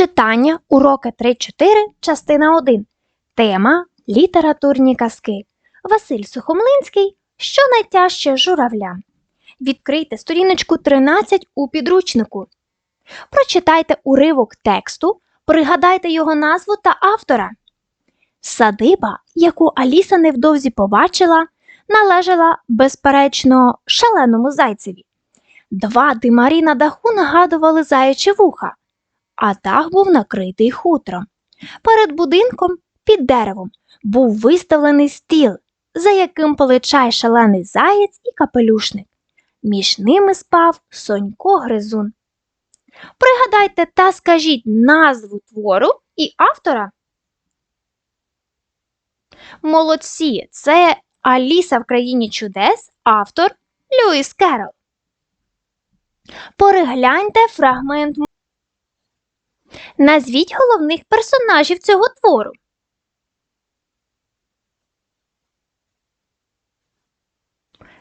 Читання уроки 3-4, частина 1. Тема Літературні казки. Василь Сухомлинський. Що найтяжче журавлям. Відкрийте сторіночку 13 у підручнику. Прочитайте уривок тексту, пригадайте його назву та автора. Садиба, яку Аліса невдовзі побачила, належала, безперечно, шаленому зайцеві. Два димарі на даху нагадували заячі вуха а дах був накритий хутром. Перед будинком, під деревом, був виставлений стіл, за яким поличай шалений заєць і капелюшник. Між ними спав Сонько Гризун. Пригадайте та скажіть назву твору і автора. Молодці, це Аліса в країні чудес, автор Льюіс Керол. Перегляньте фрагмент Назвіть головних персонажів цього твору.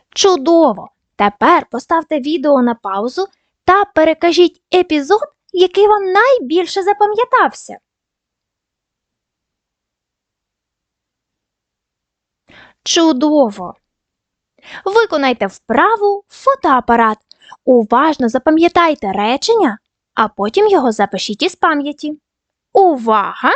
Чудово! Тепер поставте відео на паузу та перекажіть епізод, який вам найбільше запам'ятався. Чудово! Виконайте вправу фотоапарат. Уважно запам'ятайте речення а потім його запишіть із пам'яті. Увага!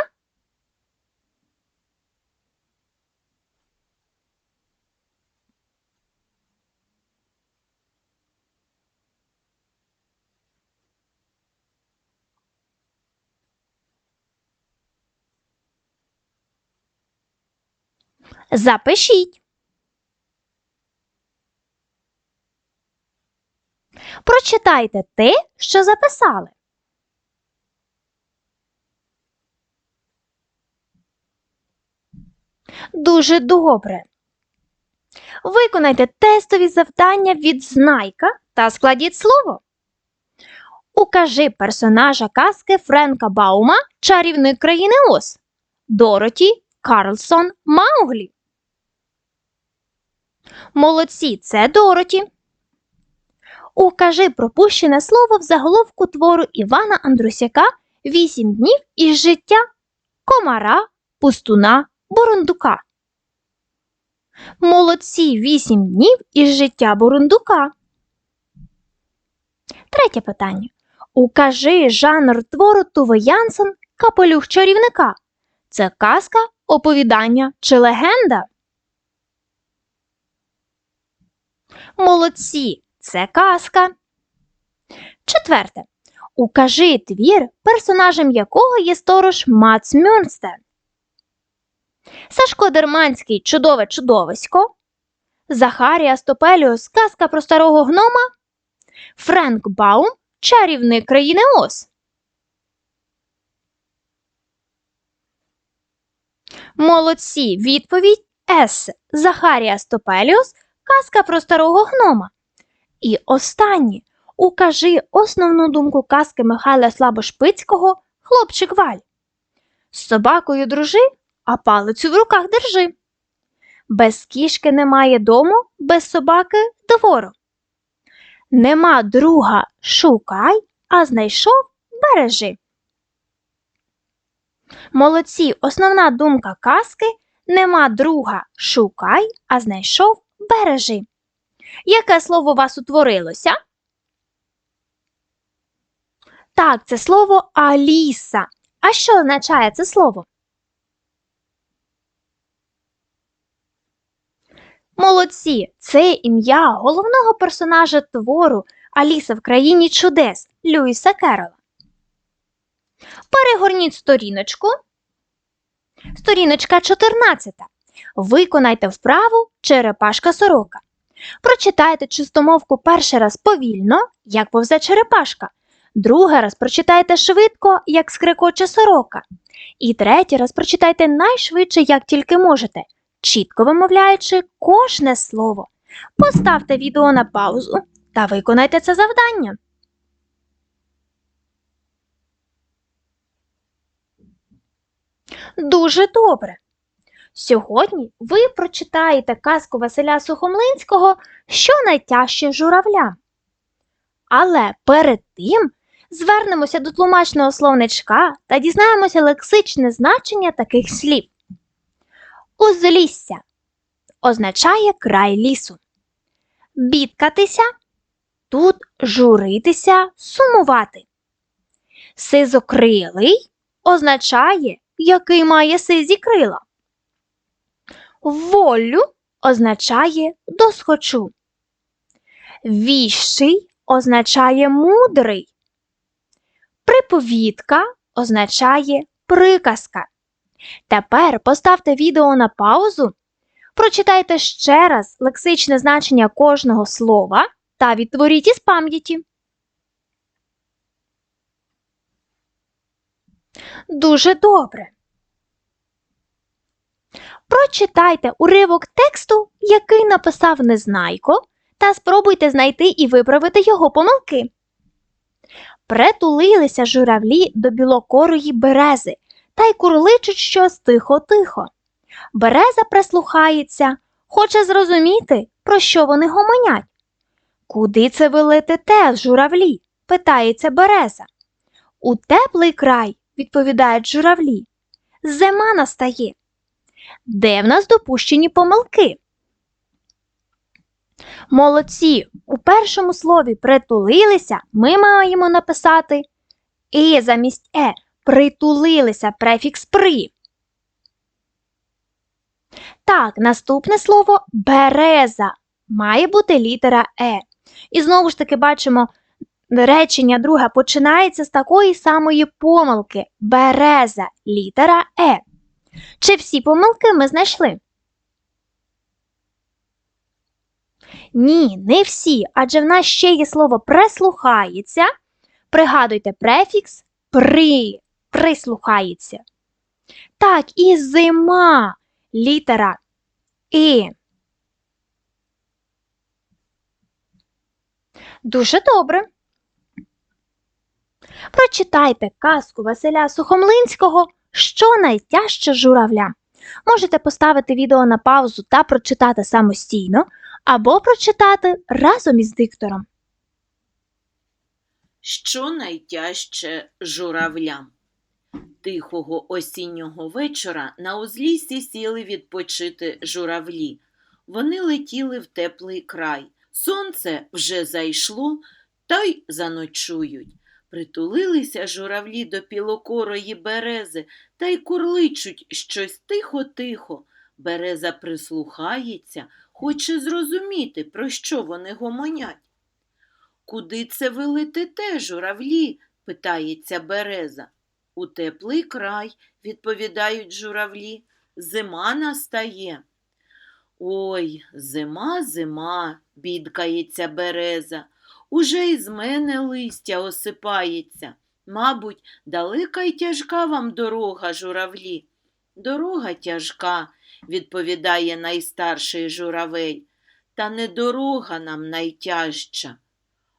Запишіть. Прочитайте те, що записали. Дуже добре. Виконайте тестові завдання від знайка та складіть слово. Укажи персонажа казки Френка Баума Чарівник країни Оз. Дороті Карлсон Мауглі. Молодці це Дороті. Укажи пропущене слово в заголовку твору Івана Андрусяка Вісім днів із життя комара, пустуна, бурундука. Молодці вісім днів із життя бурундука. Третє питання. Укажи жанр твору Туве Янсен Капелюх чарівника. Це казка, оповідання чи легенда? Молодці. Це казка. Четверте. Укажи твір, персонажем якого є сторож Мац Мюнстер. Сашко Дерманський Чудове чудовисько. Захарія Стопеліус Казка про старого гнома. Френк Баум Чарівник країни Оз. Молодці. Відповідь С. Захарія Стопеліус Казка про старого гнома. І останнє. Укажи основну думку казки Михайла Слабошпицького Хлопчик Валь. З собакою дружи, а палицю в руках держи. Без кішки немає дому, без собаки двору. Нема друга шукай, а знайшов бережи. Молодці основна думка казки нема друга шукай, а знайшов бережи. Яке слово у вас утворилося? Так, це слово Аліса. А що означає це слово? Молодці! Це ім'я головного персонажа твору Аліса в країні чудес Люїса Керола. Перегорніть сторіночку. Сторіночка 14. Виконайте вправу черепашка сорока. Прочитайте чистомовку перший раз повільно, як повзе черепашка. Другий раз прочитайте швидко, як скрикоче сорока. І третій раз прочитайте найшвидше, як тільки можете, чітко вимовляючи кожне слово. Поставте відео на паузу та виконайте це завдання. Дуже добре. Сьогодні ви прочитаєте казку Василя Сухомлинського що найтяжче журавля. Але перед тим Звернемося до тлумачного словничка та дізнаємося лексичне значення таких слів. Узлісся означає край лісу. Бідкатися тут журитися, сумувати. Сизокрилий означає, який має сизі крила. Волю означає досхочу. Віщий означає мудрий. Приповідка означає приказка. Тепер поставте відео на паузу, прочитайте ще раз лексичне значення кожного слова та відтворіть із пам'яті. Дуже добре. Прочитайте уривок тексту, який написав Незнайко, та спробуйте знайти і виправити його помилки. Притулилися журавлі до білокорої берези та й курличуть щось тихо-тихо. Береза прислухається, хоче зрозуміти, про що вони гомонять. Куди це ви летите, журавлі? питається береза. У теплий край, відповідають журавлі. Зима настає. Де в нас допущені помилки? Молодці, у першому слові притулилися ми маємо написати і замість е притулилися префікс при. Так, наступне слово береза має бути літера е. І знову ж таки бачимо, речення друге починається з такої самої помилки береза літера е. Чи всі помилки ми знайшли? Ні, не всі, адже в нас ще є слово прислухається. Пригадуйте префікс при, прислухається. Так, і зима, літера І. Дуже добре. Прочитайте казку Василя Сухомлинського Що найтяжче журавля. Можете поставити відео на паузу та прочитати самостійно, або прочитати разом із диктором. Що найтяжче журавлям? Тихого осіннього вечора на узліссі сіли відпочити журавлі. Вони летіли в теплий край. Сонце вже зайшло, та й заночують. Притулилися журавлі до пілокорої берези та й курличуть щось тихо-тихо. Береза прислухається, хоче зрозуміти, про що вони гомонять. Куди це ви летите, журавлі? питається береза. У теплий край, відповідають журавлі, зима настає. Ой, зима, зима, бідкається береза. Уже із мене листя осипається. Мабуть, далека й тяжка вам дорога, журавлі. Дорога тяжка, відповідає найстарший журавель. Та не дорога нам найтяжча.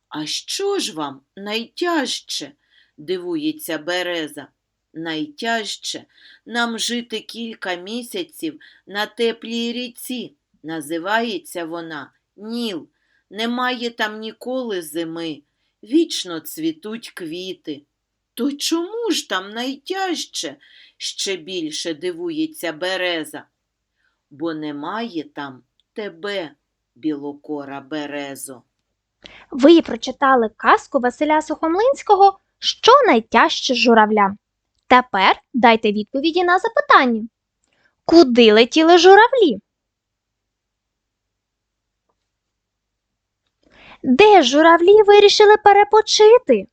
А що ж вам найтяжче? Дивується береза. Найтяжче нам жити кілька місяців на теплій ріці. Називається вона Ніл. Немає там ніколи зими, вічно цвітуть квіти. То чому ж там найтяжче? ще більше дивується береза. Бо немає там тебе, білокора березо. Ви прочитали казку Василя Сухомлинського Що найтяжче журавля. Тепер дайте відповіді на запитання. Куди летіли журавлі? Де журавлі вирішили перепочити?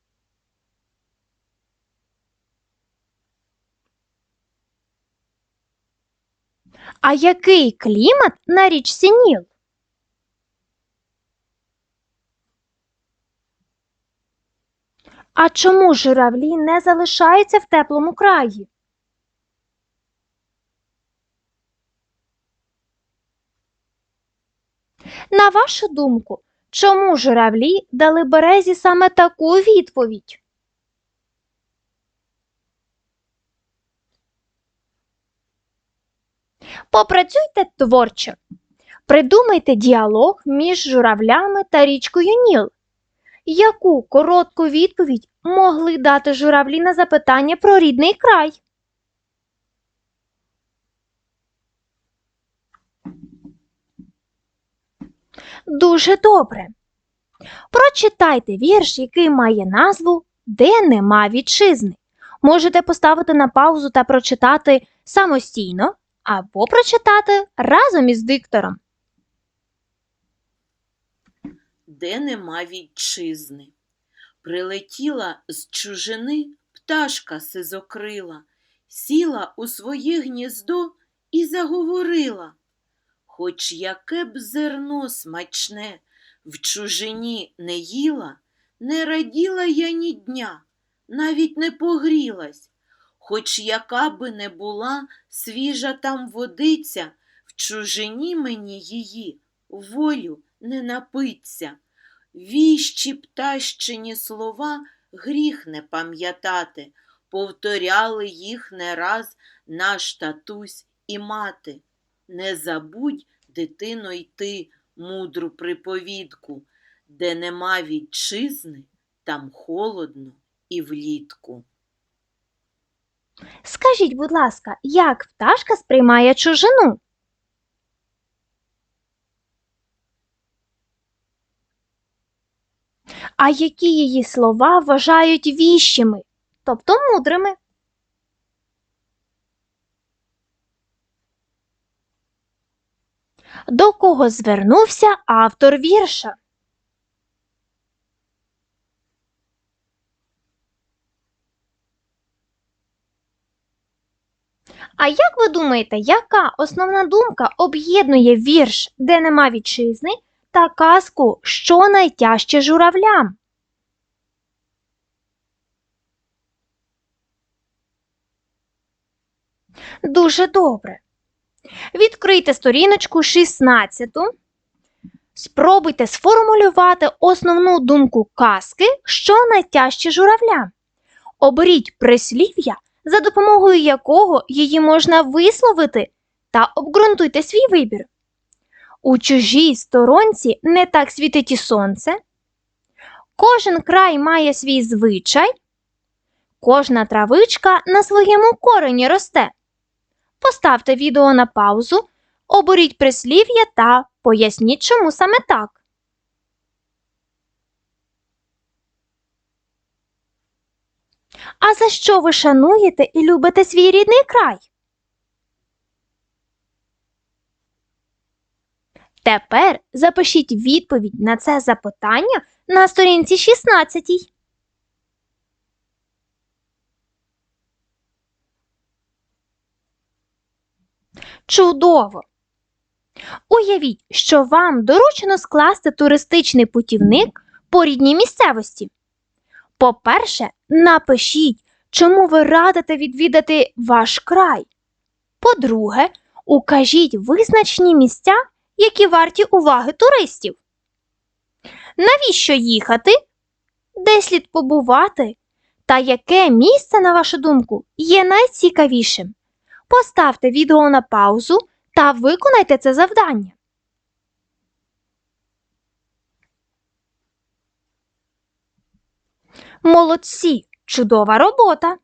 А який клімат на річці Ніл? А чому журавлі не залишаються в теплому краї? На вашу думку, чому журавлі дали березі саме таку відповідь? Попрацюйте творчо. Придумайте діалог між журавлями та річкою Ніл. Яку коротку відповідь могли дати журавлі на запитання про рідний край? Дуже добре. Прочитайте вірш, який має назву Де нема вітчизни. Можете поставити на паузу та прочитати самостійно або прочитати разом із диктором. Де нема вітчизни. Прилетіла з чужини пташка сизокрила, сіла у своє гніздо і заговорила. Хоч яке б зерно смачне в чужині не їла, не раділа я ні дня, навіть не погрілась. Хоч яка би не була свіжа там водиця, в чужині мені її волю не напиться. Віщі птащині слова гріх не пам'ятати, повторяли їх не раз наш татусь і мати. Не забудь, дитино, йти мудру приповідку, де нема вітчизни, там холодно і влітку. Скажіть, будь ласка, як пташка сприймає чужину? А які її слова вважають віщими, тобто мудрими? До кого звернувся автор вірша? А як ви думаєте, яка основна думка об'єднує вірш, де нема вітчизни, та казку, що найтяжче журавлям? Дуже добре. Відкрийте сторіночку 16. Спробуйте сформулювати основну думку казки, що найтяжче журавлям. Оберіть прислів'я, за допомогою якого її можна висловити, та обґрунтуйте свій вибір. У чужій сторонці не так світить і сонце. Кожен край має свій звичай. Кожна травичка на своєму корені росте. Поставте відео на паузу, оберіть прислів'я та поясніть, чому саме так. А за що ви шануєте і любите свій рідний край? Тепер запишіть відповідь на це запитання на сторінці 16. Чудово! Уявіть, що вам доручено скласти туристичний путівник по рідній місцевості. По-перше, напишіть, чому ви радите відвідати ваш край. По-друге, укажіть визначні місця, які варті уваги туристів. Навіщо їхати? Де слід побувати? Та яке місце, на вашу думку, є найцікавішим? Поставте відео на паузу та виконайте це завдання. Молодці! Чудова робота!